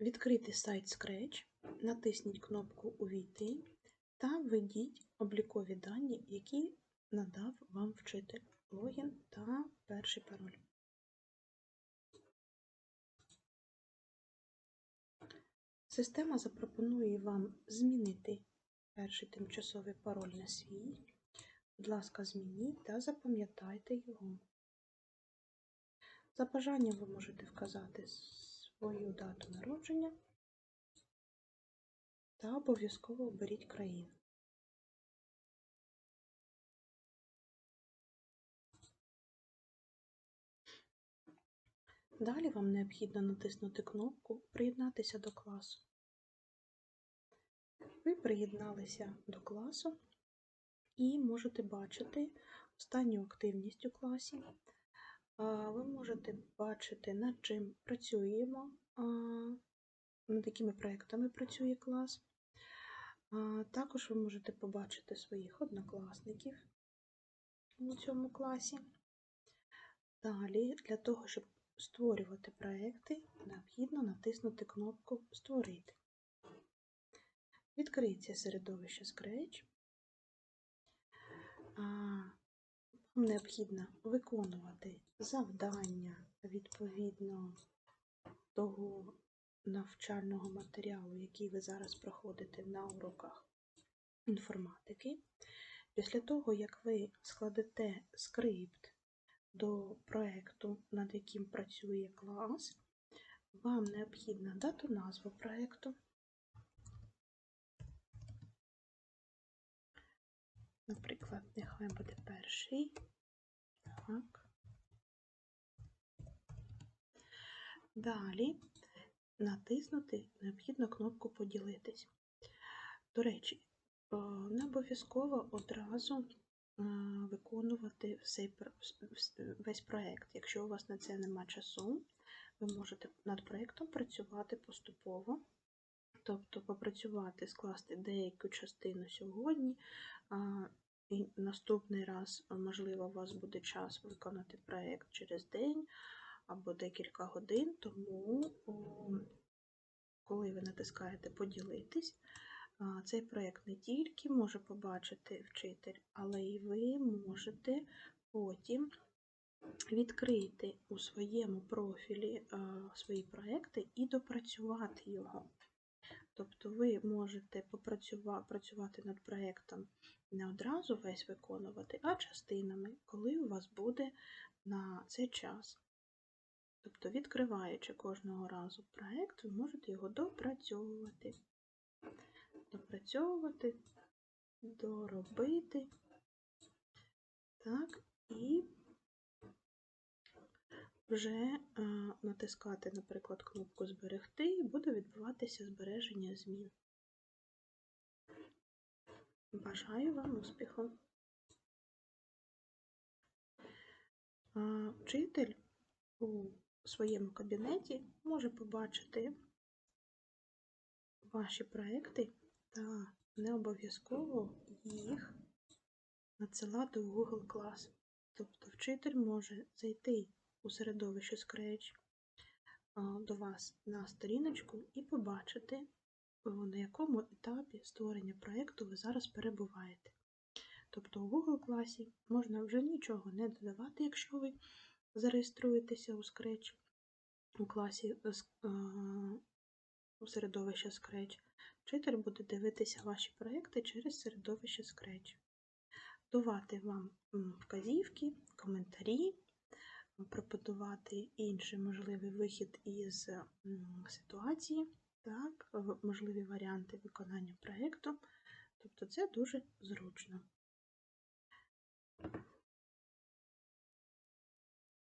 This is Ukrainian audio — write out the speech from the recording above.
Відкрити сайт Scratch, натисніть кнопку Увійти та введіть облікові дані, які надав вам вчитель, логін та перший пароль. Система запропонує вам змінити перший тимчасовий пароль на свій. Будь ласка, змініть та запам'ятайте його. За бажанням ви можете вказати свою дату народження та обов'язково оберіть країну. Далі вам необхідно натиснути кнопку Приєднатися до класу. Ви приєдналися до класу і можете бачити останню активність у класі. Ви можете бачити, над чим працюємо, над якими проєктами працює клас. Також ви можете побачити своїх однокласників у цьому класі. Далі, для того, щоб створювати проекти, необхідно натиснути кнопку Створити. Відкриється середовище Scratch. Вам необхідно виконувати завдання відповідно того навчального матеріалу, який ви зараз проходите на уроках інформатики. Після того, як ви складете скрипт до проєкту, над яким працює клас, вам необхідно дати назву проєкту. Нехай буде перший. Так. Далі натиснути необхідно кнопку Поділитись. До речі, не обов'язково одразу виконувати весь проєкт. Якщо у вас на це нема часу, ви можете над проєктом працювати поступово, тобто попрацювати, скласти деяку частину сьогодні, і наступний раз, можливо, у вас буде час виконати проєкт через день або декілька годин, тому, коли ви натискаєте Поділитись, цей проєкт не тільки може побачити вчитель, але і ви можете потім відкрити у своєму профілі свої проекти і допрацювати його. Тобто ви можете працювати над проєктом не одразу весь виконувати, а частинами, коли у вас буде на цей час. Тобто, відкриваючи кожного разу проєкт, ви можете його допрацьовувати допрацьовувати, доробити. Так, і вже е, натискати, наприклад, кнопку Зберегти, і буде відбуватися збереження змін. Бажаю вам успіху! Вчитель у своєму кабінеті може побачити ваші проекти та не обов'язково їх надсилати у Google клас. Тобто вчитель може зайти у середовище Scratch до вас на сторіночку і побачити, на якому етапі створення проєкту ви зараз перебуваєте. Тобто у Google класі можна вже нічого не додавати, якщо ви зареєструєтеся у Scratch у класі у середовище Scratch. Вчитель буде дивитися ваші проекти через середовище Scratch, давати вам вказівки, коментарі, пропонувати інший можливий вихід із ситуації, так, можливі варіанти виконання проєкту. Тобто це дуже зручно.